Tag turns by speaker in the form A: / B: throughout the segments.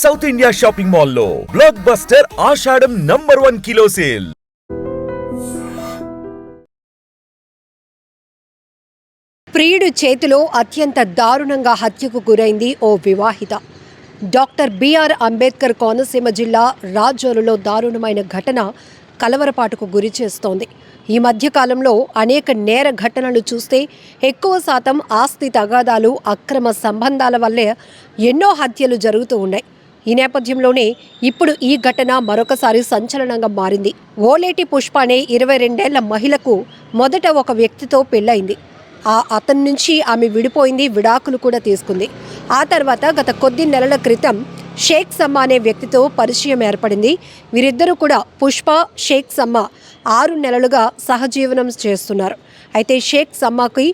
A: South India shopping మాల్లో blockbuster Ashadham number one kilo sale
B: ప్రియుడు చేతిలో అత్యంత దారుణంగా హత్యకు గురైంది ఓ వివాహిత. డాక్టర్ బిఆర్ అంబేద్కర్ కోనసీమ జిల్లా రాజోలులో దారుణమైన ఘటన కలవరపాటుకు గురి చేస్తోంది. ఈ మధ్యకాలంలో అనేక నేర ఘటనలు చూస్తే ఎక్కువ శాతం ఆస్తి తగాదాలు అక్రమ సంబంధాల వల్లే ఎన్నో హత్యలు జరుగుతూ ఉన్నాయి. ఈ నేపథ్యంలోనే ఇప్పుడు ఈ ఘటన మరొకసారి సంచలనంగా మారింది. ఓలేటి పుష్ప అనే ఇరవై రెండేళ్ళ మహిళకు మొదట ఒక వ్యక్తితో పెళ్ళయింది. ఆ అతని నుంచి ఆమె విడిపోయింది విడాకులు కూడా తీసుకుంది. ఆ తర్వాత గత కొద్ది నెలల క్రితం షేక్ సమ్మ అనే వ్యక్తితో పరిచయం ఏర్పడింది. వీరిద్దరూ కూడా పుష్ప షేక్ సమ్మ ఆరు నెలలుగా సహజీవనం చేస్తున్నారు. అయితే షేక్ సమ్మకి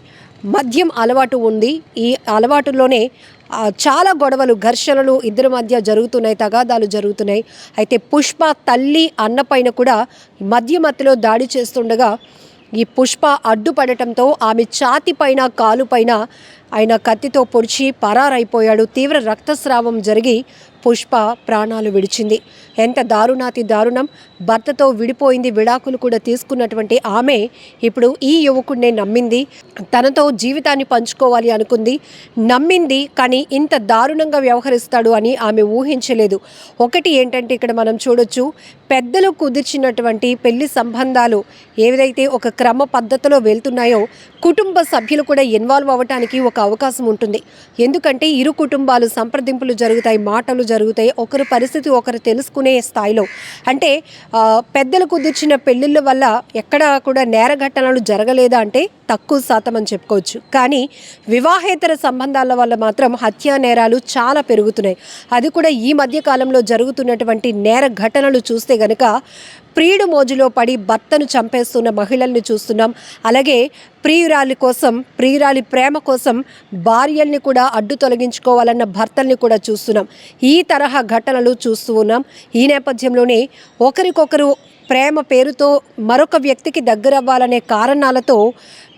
B: మద్యం అలవాటు ఉంది. ఈ అలవాటులోనే చాలా గొడవలు ఘర్షణలు ఇద్దరి మధ్య జరుగుతున్నాయి తగాదాలు జరుగుతున్నాయి. అయితే పుష్ప తల్లి అన్నపైన కూడా మధ్య మధ్యలో దాడి చేస్తుండగా ఈ పుష్ప అడ్డుపడటంతో ఆమె ఛాతి పైన కాలుపైన ఆయన కత్తితో పొడిచి పరారైపోయాడు. తీవ్ర రక్తస్రావం జరిగి పుష్ప ప్రాణాలు విడిచింది. ఎంత దారుణాతి దారుణం. భర్తతో విడిపోయింది విడాకులు కూడా తీసుకున్నటువంటి ఆమె ఇప్పుడు ఈ యువకుడినే నమ్మింది. తనతో జీవితాన్ని పంచుకోవాలి అనుకుంది. నమ్మింది కానీ ఇంత దారుణంగా వ్యవహరిస్తాడు అని ఆమె ఊహించలేదు. ఒకటి ఏంటంటే ఇక్కడ మనం చూడొచ్చు. పెద్దలు కుదిర్చినటువంటి పెళ్ళి సంబంధాలు ఏదైతే ఒక క్రమ పద్ధతిలో వెళ్తున్నాయో కుటుంబ సభ్యులు కూడా ఇన్వాల్వ్ అవ్వటానికి ఒక అవకాశం ఉంటుంది. ఎందుకంటే ఇరు కుటుంబాలు సంప్రదింపులు జరుగుతాయి మాటలు జరుగుతాయి. ఒకరి పరిస్థితి ఒకరు తెలుసుకునే స్థాయిలో. అంటే పెద్దలు కుదిర్చిన పెళ్ళిళ్ళ వల్ల ఎక్కడ కూడా నేర ఘటనలు జరగలేదా అంటే తక్కువ శాతం అని చెప్పుకోవచ్చు. కానీ వివాహేతర సంబంధాల వల్ల మాత్రం హత్యా నేరాలు చాలా పెరుగుతున్నాయి. అది కూడా ఈ మధ్య కాలంలో జరుగుతున్నటువంటి నేర ఘటనలు చూస్తే గనుక ప్రియుడు మోజులో పడి భర్తను చంపేస్తున్న మహిళల్ని చూస్తున్నాం. అలాగే ప్రియురాలి కోసం ప్రియురాలి ప్రేమ కోసం భార్యల్ని కూడా అడ్డు తొలగించుకోవాలన్న భర్తల్ని కూడా చూస్తున్నాం. ఈ తరహా ఘటనలు చూస్తూ ఉన్నాం. ఈ నేపథ్యంలోనే ఒకరికొకరు ప్రేమ పేరుతో మరొక వ్యక్తికి దగ్గరవ్వాలనే కారణాలతో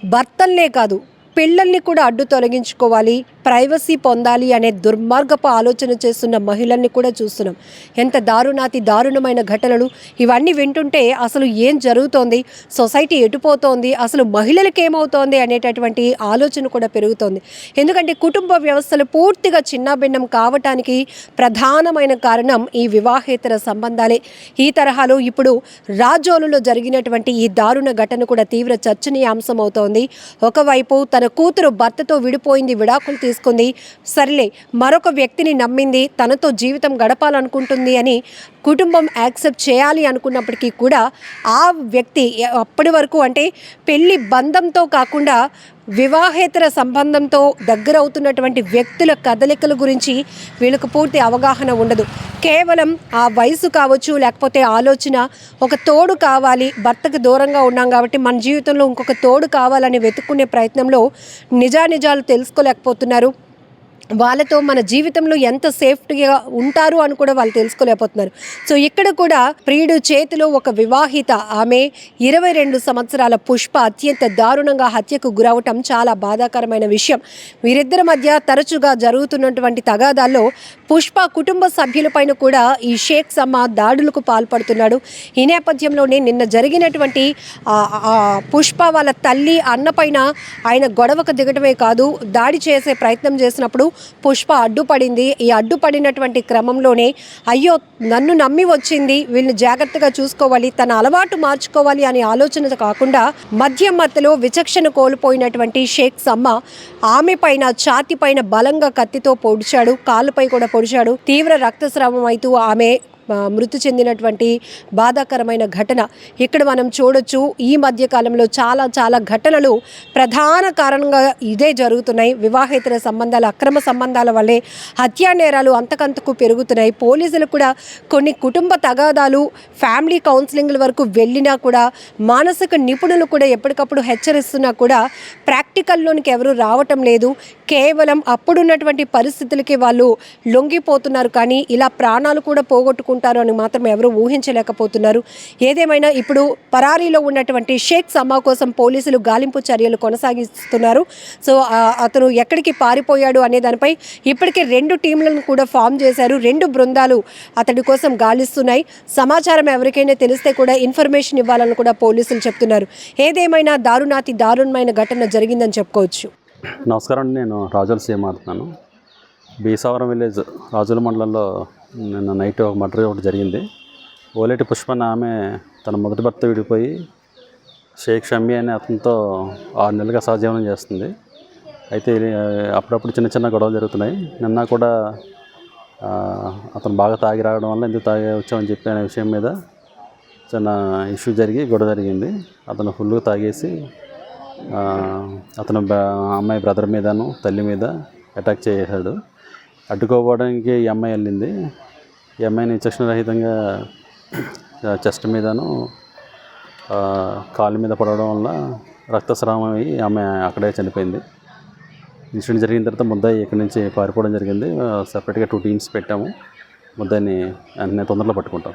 B: భర్తల్నే కాదు పిల్లల్ని కూడా అడ్డు తొలగించుకోవాలి ప్రైవసీ పొందాలి అనే దుర్మార్గపు ఆలోచన చేస్తున్న మహిళల్ని కూడా చూస్తున్నాం. ఎంత దారుణాతి దారుణమైన ఘటనలు. ఇవన్నీ వింటుంటే అసలు ఏం జరుగుతోంది? సొసైటీ ఎటుపోతోంది అసలు మహిళలకు ఏమవుతోంది అనేటటువంటి ఆలోచన కూడా పెరుగుతోంది. ఎందుకంటే కుటుంబ వ్యవస్థలు పూర్తిగా చిన్నాభిన్నం కావటానికి ప్రధానమైన కారణం ఈ వివాహేతర సంబంధాలే. ఈ తరహాలో ఇప్పుడు రాజోలులో జరిగినటువంటి ఈ దారుణ ఘటన కూడా తీవ్ర చర్చనీయాంశం అవుతోంది ఒకవైపు తన కూతురు భర్తతో విడిపోయింది విడాకులు తీసుకుంది. సర్లే మరొక వ్యక్తిని నమ్మింది తనతో జీవితం గడపాలనుకుంటుంది అని కుటుంబం యాక్సెప్ట్ చేయాలి అనుకున్నప్పటికీ కూడా ఆ వ్యక్తి అప్పటి వరకు అంటే పెళ్ళి బంధంతో కాకుండా వివాహేతర సంబంధంతో దగ్గరవుతున్నటువంటి వ్యక్తుల కదలికల గురించి వీళ్ళకు పూర్తి అవగాహన ఉండదు. కేవలం ఆ వయసు కావచ్చు లేకపోతే ఆలోచన ఒక తోడు కావాలి భర్తకు దూరంగా ఉన్నాం కాబట్టి మన జీవితంలో ఇంకొక తోడు కావాలని వెతుక్కునే ప్రయత్నంలో నిజానిజాలు తెలుసుకోలేకపోతున్నారు. వాళ్ళతో మన జీవితంలో ఎంత సేఫ్టీగా ఉంటారు అని కూడా వాళ్ళు తెలుసుకోలేకపోతున్నారు. సో ఇక్కడ కూడా ప్రియుడు చేతిలో ఒక వివాహిత ఆమె ఇరవై రెండు సంవత్సరాల పుష్ప అత్యంత దారుణంగా హత్యకు గురవటం చాలా బాధాకరమైన విషయం. వీరిద్దరి మధ్య తరచుగా జరుగుతున్నటువంటి తగాదాల్లో పుష్ప కుటుంబ సభ్యులపైన కూడా ఈ షేక్ సమ్మ దాడులకు పాల్పడుతున్నాడు. ఈ నేపథ్యంలోనే నిన్న జరిగినటువంటి పుష్ప వాళ్ళ తల్లి అన్నపైన ఆయన గొడవకు దిగటమే కాదు దాడి చేసే ప్రయత్నం చేసినప్పుడు పుష్ప అడ్డుపడింది. ఈ అడ్డుపడినటువంటి క్రమంలోనే అయ్యో నన్ను నమ్మి వచ్చింది. వీళ్ళని జాగ్రత్తగా చూసుకోవాలి. తన అలవాటు మార్చుకోవాలి అనే ఆలోచన కాకుండా మధ్య మధ్యలో విచక్షణ కోల్పోయినటువంటి షేక్ సమ్మ ఆమె పైన ఛాతి పైన బలంగా కత్తితో పొడిచాడు. కాలుపై కూడా పొడిచాడు. తీవ్ర రక్తస్రావం అవుతూ ఆమె మృతి చెందినటువంటి బాధాకరమైన ఘటన. ఇక్కడ మనం చూడొచ్చు ఈ మధ్య కాలంలో చాలా చాలా ఘటనలు ప్రధాన కారణంగా ఇదే జరుగుతున్నాయి. వివాహేతర సంబంధాలు అక్రమ సంబంధాల వల్లే హత్యా నేరాలు అంతకంతకు పెరుగుతున్నాయి. పోలీసులు కూడా కొన్ని కుటుంబ తగాదాలు ఫ్యామిలీ కౌన్సిలింగ్ల వరకు వెళ్ళినా కూడా మానసిక నిపుణులు కూడా ఎప్పటికప్పుడు హెచ్చరిస్తున్నా కూడా ప్రాక్టికల్లోనికి ఎవరు రావటం లేదు. కేవలం అప్పుడున్నటువంటి పరిస్థితులకి వాళ్ళు లొంగిపోతున్నారు. కానీ ఇలా ప్రాణాలు కూడా పోగొట్టుకుంటున్నారు ఉంటారు అని మాత్రం ఎవరు ఊహించలేకపోతున్నారు. ఏదేమైనా ఇప్పుడు పరారీలో ఉన్నటువంటి షేక్ సమా కోసం పోలీసులు గాలింపు చర్యలు కొనసాగిస్తున్నారు. సో అతను ఎక్కడికి పారిపోయాడు అనే దానిపై ఇప్పటికే రెండు టీంలను కూడా ఫామ్ చేశారు. రెండు బృందాలు అతడి కోసం గాలిస్తున్నాయి. సమాచారం ఎవరికైనా తెలిస్తే కూడా ఇన్ఫర్మేషన్ ఇవ్వాలని కూడా పోలీసులు చెప్తున్నారు. ఏదేమైనా దారుణాతి దారుణమైన ఘటన జరిగిందని చెప్పుకోవచ్చు.
C: నమస్కారం నేను రాజుల సీఎం మాట్లాడుతున్నాను బీసావరం విలేజ్ రాజుల మండలంలో నిన్న నైట్ ఒక మర్డర్ ఒకటి జరిగింది. ఓలేటి పుష్పన్న ఆమె తన మొదటి భర్త విడిపోయి షేక్ షమ్మి అనే అతనితో ఆరు నెలలుగా సహజీవనం చేస్తుంది. అయితే అప్పుడప్పుడు చిన్న చిన్న గొడవలు జరుగుతున్నాయి. నిన్న కూడా అతను బాగా తాగి రావడం వల్ల ఎందుకు తాగి వచ్చామని చెప్పి అనే విషయం మీద చిన్న ఇష్యూ జరిగి గొడవ జరిగింది. అతను ఫుల్గా తాగేసి అతను బ- అమ్మాయి బ్రదర్ మీదను తల్లి మీద అటాక్ చేశాడు. అడ్డుకోవడానికి ఈ అమ్మాయి వెళ్ళింది. ఈ అమ్మాయిని విచక్షణ రహితంగా చెస్ట్ మీదను కాలు మీద పడడం వల్ల రక్తస్రావం అయ్యి ఆమె అక్కడే చనిపోయింది. ఇన్సిడెంట్ జరిగిన తర్వాత ముద్దాయి ఇక్కడి నుంచి పారిపోవడం జరిగింది. సపరేట్గా టూ టీమ్స్ పెట్టాము. ముద్దాయిని వెంటనే తొందరలో పట్టుకుంటాం.